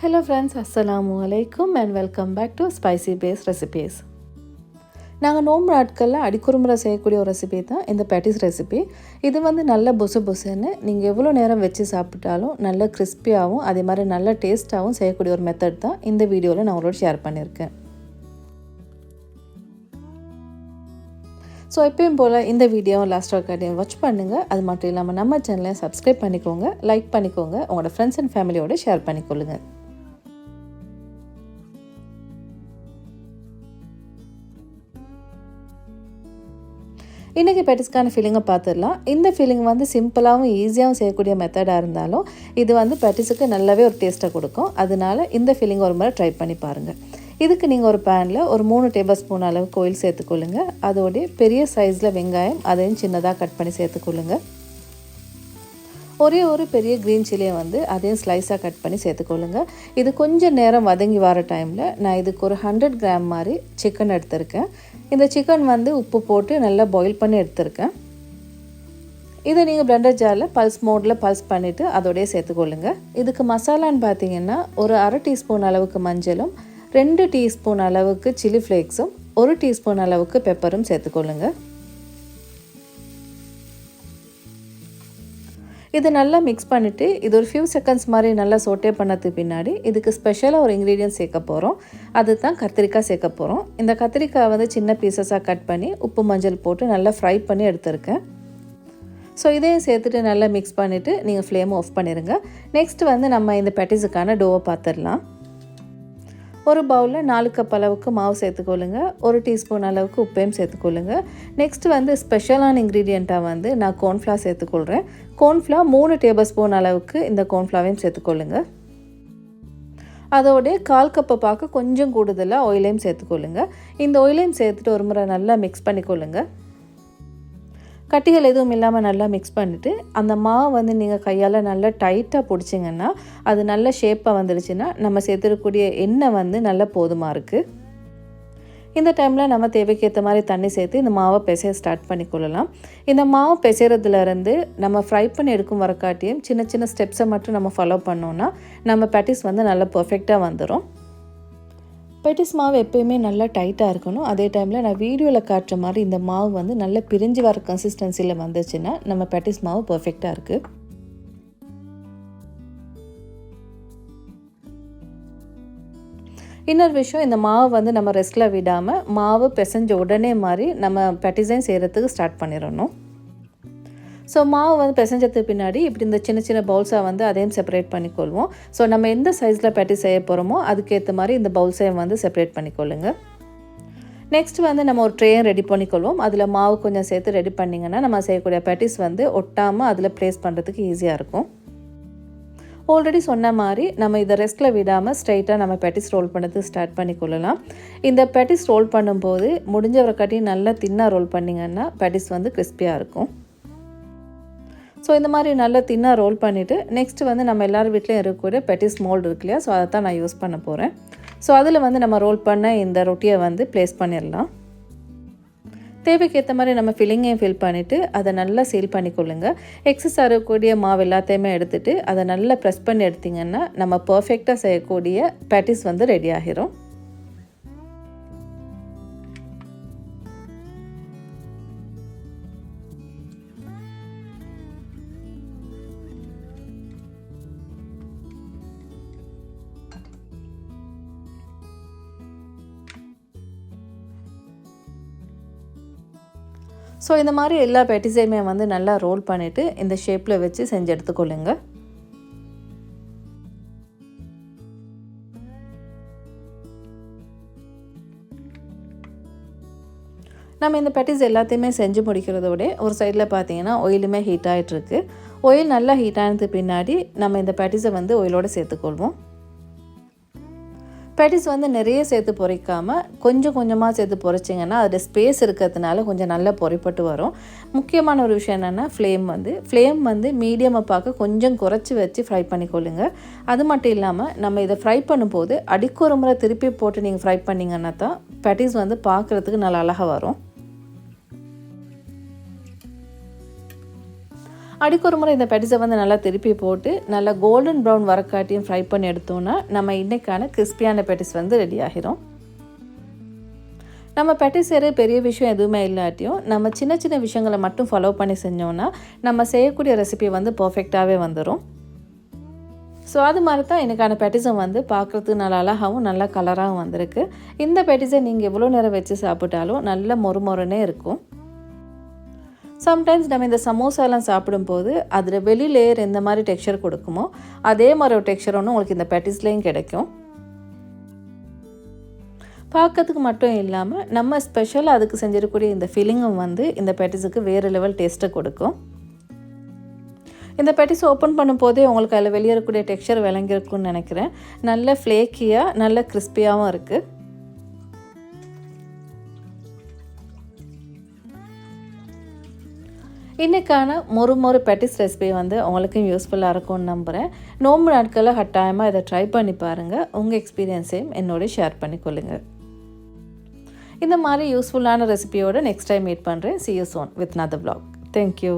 Hello friends அஸ்ஸலாமு அலைக்கும் and welcome back to spicy base recipes நாங்கள் நோம்பு நாட்களில் அடிக்குறுமுறை செய்யக்கூடிய ஒரு ரெசிபி தான் இந்த பேட்டிஸ் ரெசிபி இது வந்து நல்ல பொசு பொசுன்னு நீங்கள் எவ்வளோ நேரம் வச்சு சாப்பிட்டாலும் நல்ல கிறிஸ்பியாகவும் அதே மாதிரி நல்ல டேஸ்ட்டாகவும் செய்யக்கூடிய ஒரு மெத்தட் தான் இந்த வீடியோவில் நான் உங்களோட ஷேர் பண்ணியிருக்கேன். ஸோ எப்பயும் போல் இந்த வீடியோ லாஸ்ட் ஒர்க்காட்டையும் வாட்ச் பண்ணுங்கள் அது மட்டும் இல்லாமல் நம்ம சேனலை சப்ஸ்கிரைப் பண்ணிக்கோங்க லைக் பண்ணிக்கோங்க உங்களோட ஃப்ரெண்ட்ஸ் அண்ட் ஃபேமிலியோட ஷேர் பண்ணிக்கொள்ளுங்கள் இன்றைக்கி பெட்டிஸ்க்கான ஃபீலிங்கை பார்த்துடலாம் இந்த ஃபீலிங் வந்து சிம்பிளாகவும் ஈஸியாகவும் செய்யக்கூடிய மெத்தடாக இருந்தாலும் இது வந்து பெட்டிஸுக்கு நல்லாவே ஒரு டேஸ்ட்டை கொடுக்கும். அதனால இந்த ஃபீலிங் ஒரு முறை ட்ரை பண்ணி பாருங்கள் இதுக்கு நீங்கள் ஒரு பேனில் ஒரு மூணு டேபிள் ஸ்பூன் அளவு கோயில் சேர்த்துக்கொள்ளுங்க. அதோடைய பெரிய சைஸில் வெங்காயம் அதையும் சின்னதாக கட் பண்ணி சேர்த்துக்கொள்ளுங்க. ஒரே ஒரு பெரிய க்ரீன் சில்லியை வந்து அதையும் ஸ்லைஸாக கட் பண்ணி சேர்த்துக்கொள்ளுங்க. இது கொஞ்சம் நேரம் வதங்கி வர டைமில் நான் இதுக்கு ஒரு ஹண்ட்ரட் கிராம் மாதிரி சிக்கன் எடுத்திருக்கேன். இந்த சிக்கன் வந்து உப்பு போட்டு நல்லா பாயில் பண்ணி எடுத்திருக்கேன். இதை நீங்கள் பிளண்டர் ஜாரில் பல்ஸ் மோடில் பல்ஸ் பண்ணிவிட்டு அதோடய சேர்த்துக்கொள்ளுங்க. இதுக்கு மசாலான்னு பார்த்தீங்கன்னா ஒரு அரை டீஸ்பூன் அளவுக்கு மஞ்சளும் ரெண்டு டீஸ்பூன் அளவுக்கு சில்லி ஃப்ளேக்ஸும் ஒரு டீஸ்பூன் அளவுக்கு பெப்பரும் சேர்த்துக்கொள்ளுங்க. இது நல்லா மிக்ஸ் பண்ணிவிட்டு இது ஒரு ஃபியூ செகண்ட்ஸ் மாதிரி நல்லா சோட்டே பண்ணதுக்கு பின்னாடி இதுக்கு ஸ்பெஷலாக ஒரு இன்க்ரீடியன்ட் சேர்க்க போகிறோம் அது தான் கத்திரிக்காய் சேர்க்க போகிறோம் இந்த கத்திரிக்காய் வந்து சின்ன பீசஸாக கட் பண்ணி உப்பு மஞ்சள் போட்டு நல்லா ஃப்ரை பண்ணி எடுத்திருக்கேன். ஸோ இதையும் சேர்த்துட்டு நல்லா மிக்ஸ் பண்ணிவிட்டு நீங்கள் ஃப்ளேம் ஆஃப் பண்ணிடுங்க நெக்ஸ்ட் வந்து நம்ம இந்த பெட்டிஸுக்கான டோவை பார்த்துடலாம். ஒரு பவுலில் நாலு கப் அளவுக்கு மாவு சேர்த்துக்கொள்ளுங்க. ஒரு டீஸ்பூன் அளவுக்கு உப்பையும் சேர்த்துக்கொள்ளுங்க. நெக்ஸ்ட் வந்து ஸ்பெஷலான இன்க்ரீடியண்ட்டாக வந்து நான் கோன்ஃப்ளா சேர்த்துக்கொள்கிறேன் கோன்ஃப்ளா மூணு டேபிள் ஸ்பூன் அளவுக்கு இந்த கோன்ஃப்ளாவையும் சேர்த்துக்கொள்ளுங்க. அதோடைய கால் கப்பை பார்க்க கொஞ்சம் கூடுதலாக ஆயிலையும் சேர்த்துக்கொள்ளுங்க. இந்த ஆயிலையும் சேர்த்துட்டு ஒரு முறை நல்லா மிக்ஸ் பண்ணிக்கொள்ளுங்கள் கட்டிகள் எதுவும் இல்லாமல் நல்லா மிக்ஸ் பண்ணிவிட்டு அந்த மாவு வந்து நீங்கள் கையால் நல்லா டைட்டாக பிடிச்சிங்கன்னா அது நல்ல ஷேப்பாக வந்துடுச்சுன்னா நம்ம சேர்த்துருக்கூடிய எண்ணெய் வந்து நல்லா போதுமாக இருக்குது இந்த டைமில் நம்ம தேவைக்கேற்ற மாதிரி தண்ணி சேர்த்து இந்த மாவை பிசைய ஸ்டார்ட் பண்ணிக்கொள்ளலாம். இந்த மாவு பிசைறதுலேருந்து நம்ம ஃப்ரை பண்ணி எடுக்கும் வரக்காட்டியும் சின்ன சின்ன ஸ்டெப்ஸை மட்டும் நம்ம ஃபாலோ பண்ணோன்னா நம்ம பேட்டிஸ் வந்து நல்லா பர்ஃபெக்டாக வந்துடும் பெட்டிஸ் மாவு எப்பயுமே நல்லா டைட்டாக இருக்கணும். அதே டைமில் நான் வீடியோவில் காட்டுற மாதிரி இந்த மாவு வந்து நல்லா பிரிஞ்சு வர கன்சிஸ்டன்சியில் வந்துச்சுன்னா நம்ம பெட்டிஸ் மாவு பர்ஃபெக்டாக இருக்குது இன்னொரு விஷயம் இந்த மாவு வந்து நம்ம ரெஸ்ட்டில் விடாமல் மாவு பிசைஞ்ச உடனே மாதிரி நம்ம பெட்டிசைன் செய்கிறதுக்கு ஸ்டார்ட் பண்ணிடணும். ஸோ மாவு வந்து பிசைஞ்சதுக்கு பின்னாடி இப்படி இந்த சின்ன சின்ன பவுல்ஸாக வந்து அதையும் செப்பரேட் பண்ணிக்கொள்வோம். ஸோ நம்ம எந்த சைஸில் பேட்டி செய்ய போகிறோமோ அதுக்கேற்ற மாதிரி இந்த பவுல்ஸையும் வந்து செப்பரேட் பண்ணிக்கொள்ளுங்க. நெக்ஸ்ட் வந்து நம்ம ஒரு ட்ரேயும் ரெடி பண்ணிக்கொள்வோம். அதில் மாவு கொஞ்சம் சேர்த்து ரெடி பண்ணிங்கன்னா நம்ம செய்யக்கூடிய பேட்டிஸ் வந்து ஒட்டாமல் அதில் ப்ளேஸ் பண்ணுறதுக்கு ஈஸியாக இருக்கும். ஆல்ரெடி சொன்ன மாதிரி நம்ம இதை ரெஸ்ட்டில் விடாமல் ஸ்ட்ரைட்டாக நம்ம பெட்டிஸ் ரோல் பண்ணது ஸ்டார்ட் பண்ணிக்கொள்ளலாம். இந்த பெட்டிஸ் ரோல் பண்ணும்போது முடிஞ்சவரை காட்டி நல்லா தின்னாக ரோல் பண்ணிங்கன்னா பெட்டிஸ் வந்து கிறிஸ்பியாக இருக்கும். ஸோ இந்த மாதிரி நல்லா தின்னாக ரோல் பண்ணிவிட்டு நெக்ஸ்ட்டு வந்து நம்ம எல்லார் வீட்லேயும் இருக்கக்கூடிய பெட்டிஸ் மோல்டு இருக்கு இல்லையா? ஸோ அதை தான் நான் யூஸ் பண்ண போகிறேன் ஸோ அதில் வந்து நம்ம ரோல் பண்ண இந்த ரொட்டியை வந்து ப்ளேஸ் பண்ணிடலாம். தேவைக்கேற்ற மாதிரி நம்ம ஃபில்லிங்கையும் ஃபில் பண்ணிவிட்டு அதை நல்லா சீல் பண்ணிக்கொள்ளுங்க. எக்ஸஸ் ஆகக்கூடிய மாவு எல்லாத்தையுமே எடுத்துகிட்டு அதை நல்லா ப்ரெஸ் பண்ணி எடுத்திங்கன்னா நம்ம பர்ஃபெக்டாக செய்யக்கூடிய பேட்டிஸ் வந்து ரெடி ஆகிரும். ஸோ இந்த மாதிரி எல்லா பெட்டிஸையுமே வந்து நல்லா ரோல் பண்ணிவிட்டு இந்த ஷேப்பில் வச்சு செஞ்சு எடுத்துக்கொள்ளுங்க. நம்ம இந்த பெட்டிஸ் எல்லாத்தையுமே செஞ்சு முடிக்கிறதோட ஒரு சைடில் பார்த்தீங்கன்னா ஒயிலுமே ஹீட் ஆகிட்டுருக்கு ஒயில் நல்லா ஹீட் ஆனது பின்னாடி நம்ம இந்த பெட்டிஸை வந்து ஒயிலோடு சேர்த்துக்கொள்வோம். பேட்டிஸ் வந்து நிறைய சேர்த்து பொறிக்காமல் கொஞ்சம் கொஞ்சமாக சேர்த்து பொறிச்சிங்கன்னா அதில் ஸ்பேஸ் இருக்கிறதுனால கொஞ்சம் நல்லா பொறிப்பட்டு வரும். முக்கியமான ஒரு விஷயம் என்னென்னா ஃப்ளேம் வந்து. ஃப்ளேம் வந்து மீடியமாக பார்க்க கொஞ்சம் குறைச்சி வச்சு ஃப்ரை பண்ணிக்கொள்ளுங்க. அது மட்டும் இல்லாமல் நம்ம இதை ஃப்ரை பண்ணும்போது அடிக்கொரு ஒரு முறை திருப்பி போட்டு நீங்கள் ஃப்ரை பண்ணிங்கன்னா தான் பேட்டிஸ் வந்து பார்க்குறதுக்கு நல்லா அழகாக வரும். அடிக்கு ஒரு முறை இந்த பெட்டிஸை வந்து நல்லா திருப்பி போட்டு நல்லா கோல்டன் ப்ரௌன் வரக்காட்டியும் ஃப்ரை பண்ணி எடுத்தோன்னா நம்ம இன்றைக்கான கிறிஸ்பியான பெட்டிஸ் வந்து ரெடி ஆகிரும். நம்ம பெட்டிஸ் செய்கிற பெரிய விஷயம் எதுவுமே இல்லாட்டியும் நம்ம சின்ன சின்ன விஷயங்களை மட்டும் ஃபாலோ பண்ணி செஞ்சோன்னா நம்ம செய்யக்கூடிய ரெசிபி வந்து பர்ஃபெக்டாகவே வந்துடும் ஸோ அது மாதிரி தான் எனக்கான பெட்டிசம் வந்து பார்க்குறதுக்கு நல்லா அழகாகவும் நல்லா கலராகவும் வந்திருக்கு. இந்த பெட்டிஸை நீங்கள் எவ்வளோ நேரம் வச்சு சாப்பிட்டாலும் நல்ல மொறு மொறுனே இருக்கும். சம்டைம்ஸ் நம்ம இந்த சமோசாலாம் சாப்பிடும்போது அதில் வெளி லேயர் எந்த மாதிரி டெக்ஸ்சர் கொடுக்குமோ அதே மாதிரி ஒரு டெக்ஸ்சர் ஒன்று உங்களுக்கு இந்த பெட்டிஸ்லேயும் கிடைக்கும். பார்க்கறதுக்கு மட்டும் இல்லாமல் நம்ம ஸ்பெஷலாக அதுக்கு செஞ்சிருக்கக்கூடிய இந்த ஃபீலிங்கும் வந்து இந்த பேட்டிஸுக்கு வேறு லெவல் டேஸ்ட்டை கொடுக்கும். இந்த பெட்டிஸ் ஓப்பன் பண்ணும்போதே உங்களுக்கு அதில் வெளியே இருக்கக்கூடிய டெக்ஸ்சர் விளங்கியிருக்குன்னு நினைக்கிறேன். நல்ல ஃப்ளேக்கியாக நல்ல கிறிஸ்பியாகவும் இருக்குது இன்றைக்கான மொறு மொறு பெட்டிஸ் ரெசிபி வந்து உங்களுக்கும் யூஸ்ஃபுல்லாக இருக்கும்னு நம்புகிறேன் நோம்பு நாட்களில் கட்டாயமாக இதை ட்ரை பண்ணி பாருங்கள் உங்கள் எக்ஸ்பீரியன்ஸையும் என்னோட ஷேர் பண்ணிக்கொள்ளுங்கள் இந்த மாதிரி யூஸ்ஃபுல்லான ரெசிபியோடு நெக்ஸ்ட் டைம் மீட் பண்ணுறேன் see you soon with another blog thank you